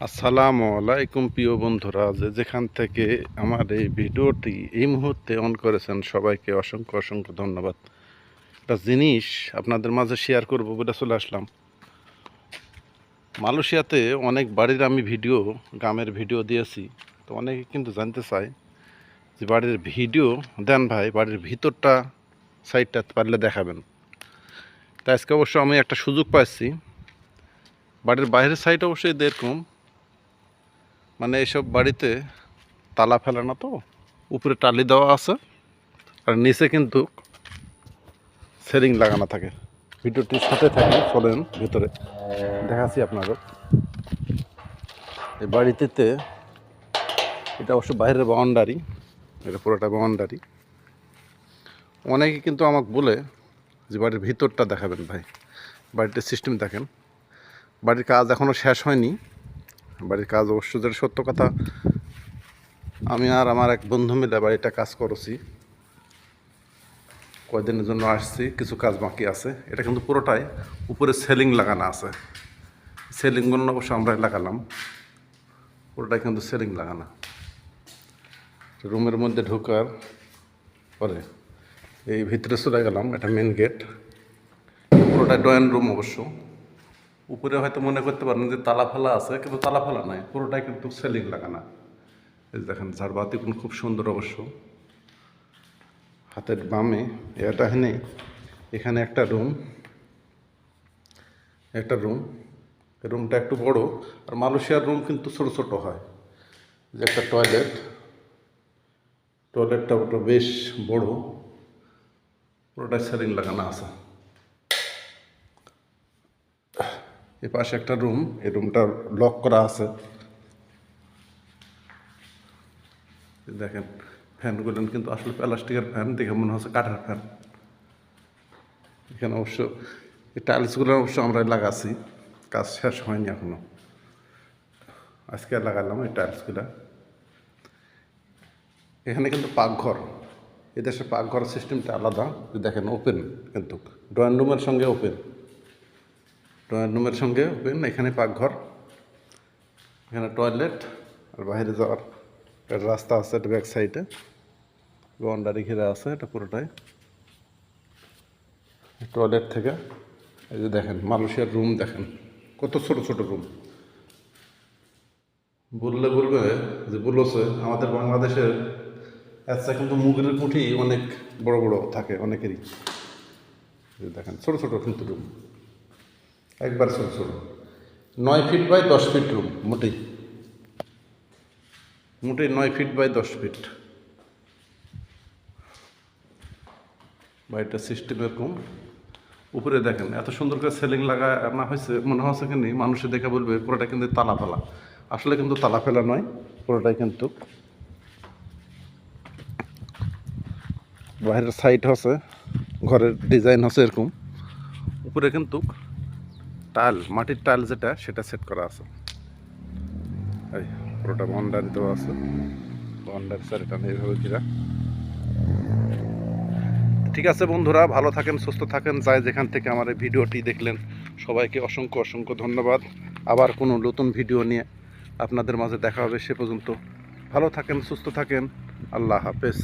আসসালামু আলাইকুম, প্রিয় বন্ধুরা। যে যেখান থেকে আমার এই ভিডিওটি এই মুহূর্তে অন করেছেন, সবাইকে অসংখ্য অসংখ্য ধন্যবাদ। একটা জিনিস আপনাদের মাঝে শেয়ার করব বলে চলে আসলাম। মালয়েশিয়াতে অনেক বাড়ির আমি ভিডিও, গ্রামের ভিডিও দিয়েছি। তো অনেকে কিন্তু জানতে চায় যে বাড়ির ভিডিও, দেন ভাই, বাড়ির ভিতরটা সাইডটা পারলে দেখাবেন। তা আজকে অবশ্য আমি একটা সুযোগ পাচ্ছি বাড়ির বাইরের সাইড অবশ্যই এরকম। মানে এইসব বাড়িতে তালা ফেলে না তো? উপরে টালি দেওয়া আছে। আর নিচে কিন্তু সেলিং লাগানো থাকে। ভিডিওটির সাথে থাকে চলেন ভিতরে। দেখাচ্ছি আপনারও এই বাড়িটিতে এটা অবশ্য বাইরের বাউন্ডারি। এটা পুরোটা বাউন্ডারি। অনেকে কিন্তু আমাকে বলে যে বাড়ির ভিতরটা দেখাবেন ভাই। বাড়িটির সিস্টেম দেখেন। বাড়ির কাজ এখনও শেষ হয়নি। বাড়ির কাজ অবশ্য যেটা সত্য কথা, আমি আর আমার এক বন্ধু মিলে বাড়িটা কাজ করেছি। কয়দিনের জন্য আসছি, কিছু কাজ বাকি আছে। এটা কিন্তু পুরোটাই উপরে সেলিং লাগানো আছে। সেলিংগুলো অবশ্য আমরা লাগালাম। পুরোটাই কিন্তু সেলিং লাগানো। রুমের মধ্যে ঢোকার পরে এই ভিতরে চলে গেলাম, এটা মেন গেট পুরোটা ড্রয়িং রুম অবশ্য। উপরে হয়তো মনে করতে পারেন যে তালা ফেলা আছে, কিন্তু তালা ফেলা নাই, পুরোটাই কিন্তু সেলিং লাগানো এই দেখেন ঝাড়বাতি কোন খুব সুন্দর অবশ্য। হাতের বামে এটা নেই এখানে একটা রুম একটা রুম। রুমটা একটু বড়, আর মালয়েশিয়ার রুম কিন্তু ছোটো ছোটো হয়। যে একটা টয়লেট, টয়লেটটা ওটা বেশ বড়। পুরোটাই সেলিং লাগানো আছে। এ পাশে একটা রুম, এই রুমটা লক করা আছে। দেখেন, ফ্যানগুলো কিন্তু আসলে প্লাস্টিকের ফ্যান, দেখে মনে হচ্ছে কাঠের ফ্যান। এখানে অবশ্য এই টাইলসগুলো অবশ্য আমরা লাগাছি, কাজ শেষ হয়নি এখনও। আজকে লাগালাম এই টাইলসগুলো। এখানে কিন্তু পাকঘর এদেশে পাকঘর সিস্টেমটা আলাদা। দেখেন, ওপেন কিন্তু, ড্রয়িং রুমের সঙ্গে ওপেন। ড্রয়িং রুমের সঙ্গে ওপেন, এখানে পাকঘর, এখানে টয়লেট আর বাইরে যাওয়ার একটা রাস্তা আছে একটা ব্যাক সাইডে বাউন্ডারি ঘিরে আছে এটা পুরোটাই। টয়লেট থেকে, এই যে দেখেন, মালয়েশিয়ার রুম দেখেন, কত ছোট ছোট রুম বললে বলবে যে বলেছে, আমাদের বাংলাদেশের আচ্ছা কিন্তু মুগের কুঠি অনেক বড় বড় থাকে অনেকেরই। দেখেন, ছোট ছোট কিন্তু রুম একবার ছোট ছোট নয় ফিট বাই দশ ফিট রুম মোটেই মোটেই নয় ফিট বাই দশ ফিট। বাড়িটার সিস্টেম এরকম উপরে দেখেন, এত সুন্দর করে সেলিং লাগা, না হয়েছে, মনে হচ্ছে কিন্তু মানুষে দেখে বলবে, পুরোটা কিন্তু তালা ফেলা। আসলে কিন্তু তালা ফেলা নয়, পুরোটাই কিন্তু বাইরের সাইড হচ্ছে ঘরের ডিজাইন হচ্ছে এরকম। উপরে কিন্তু টাইল মাটির টাইল যেটা, সেটা সেট করা আছে। এই, পুরোটা বাউন্ডারি দেওয়া আছে। বাউন্ডারি সাইডটা এইভাবে কিরা ঠিক আছে বন্ধুরা, ভালো থাকেন, সুস্থ থাকেন, যাই যেখান থেকে আমার এই ভিডিওটি দেখলেন। সবাইকে অসংখ্য অসংখ্য ধন্যবাদ। আবার কোনো নতুন ভিডিও নিয়ে আপনাদের মাঝে দেখা হবে সে পর্যন্ত। ভালো থাকেন, সুস্থ থাকেন। আল্লাহ হাফেজ।